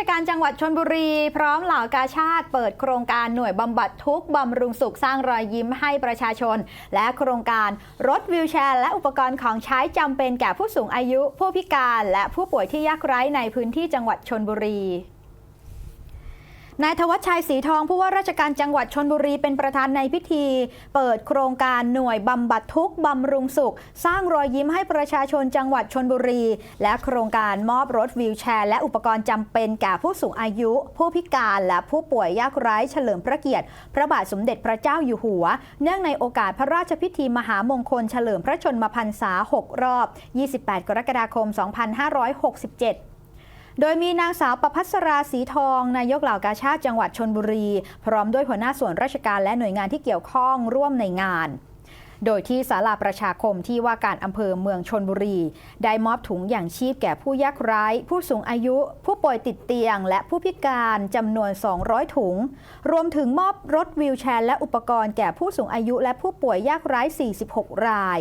ชการจังหวัดชนบุรี พร้อมเหล่ากาชาติ เปิดโครงการหน่วยบำบัดทุกบำรุงสุขสร้างรอยยิ้มให้ประชาชน และโครงการรถวิวแชร์ และอุปกรณ์ของใช้จำเป็นแก่ผู้สูงอายุ ผู้พิการ และผู้ป่วยที่ยากไร้ในพื้นที่จังหวัดชนบุรี นายธวัชชัยศรีทองผู้ว่าราชการจังหวัดชนบุรีเป็นประธานในพิธี เปิดโครงการหน่วยบำบัดทุกข์บำรุงสุข สร้างรอยยิ้มให้ประชาชนจังหวัดชนบุรี และโครงการมอบรถวีลแชร์ และอุปกรณ์จำเป็นแก่ผู้สูงอายุ ผู้พิการและผู้ป่วยยากไร้เฉลิมพระเกียรติ พระบาทสมเด็จพระเจ้าอยู่หัว เนื่องในโอกาสพระราชพิธีมหามงคลเฉลิมพระชนมพรรษา 6 รอบ 28 กรกฎาคม 2567 โดยมีนางสาวประพัสราสีทอง นายกเหล่ากาชาติจังหวัดชนบุรี พร้อมด้วยหัวหน้าส่วนราชการและหน่วยงานที่เกี่ยวข้องร่วมในงานโดยที่ศาลาประชาคมที่ว่าการอำเภอเมืองชนบุรี ได้มอบถุงอย่างชีพแก่ผู้ยากไร้ ผู้สูงอายุ ผู้ป่วยติดเตียง และผู้พิการจำนวน 200 ถุง รวมถึงมอบรถวีลแชร์และอุปกรณ์แก่ผู้สูงอายุและผู้ป่วยยากไร้ 46 ราย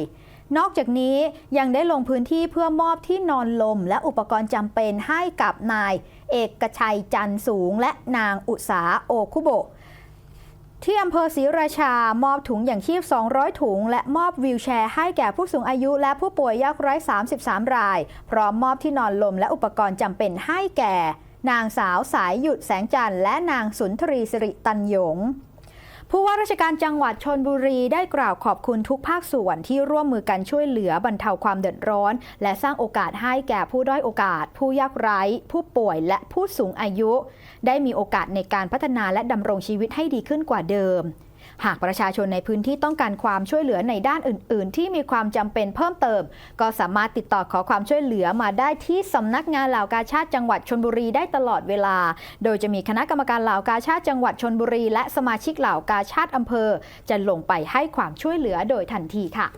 นอกจากนี้ยังได้ลงพื้นที่เพื่อมอบที่นอนลม และอุปกรณ์จำเป็นให้กับนาย เอกชัยจันสูง และนางอุษาโอคุโบะที่อำเภอศรีราชามอบถุงอย่างชีพ 200 ถุง และมอบวีลแชร์ให้แก่ผู้สูงอายุและผู้ป่วยยากไร้ 33 ราย พร้อมมอบที่นอนลมและอุปกรณ์จำเป็นให้แก่ นางสาวสายหยุดแสงจันทร์และนางสุนทรีสิริตันยง ผู้ว่าราชการจังหวัดชนบุรีได้กล่าวขอบคุณทุกภาคส่วนที่ร่วมมือกันช่วยเหลือบรรเทาความเดือดร้อน และสร้างโอกาสให้แก่ผู้ด้อยโอกาส ผู้ยากไร้ ผู้ป่วยและผู้สูงอายุ ได้มีโอกาสในการพัฒนาและดำรงชีวิตให้ดีขึ้นกว่าเดิม หากประชาชนในพื้นที่ต้องการความช่วยเหลือในด้านอื่น ๆ ที่มีความจำเป็นเพิ่มเติม ก็สามารถติดต่อขอความช่วยเหลือมาได้ที่สำนักงานเหล่ากาชาติจังหวัดชนบุรีได้ตลอดเวลา โดยจะมีคณะกรรมการเหล่ากาชาติจังหวัดชนบุรี และสมาชิกเหล่ากาชาติอำเภอ จะลงไปให้ความช่วยเหลือโดยทันทีค่ะ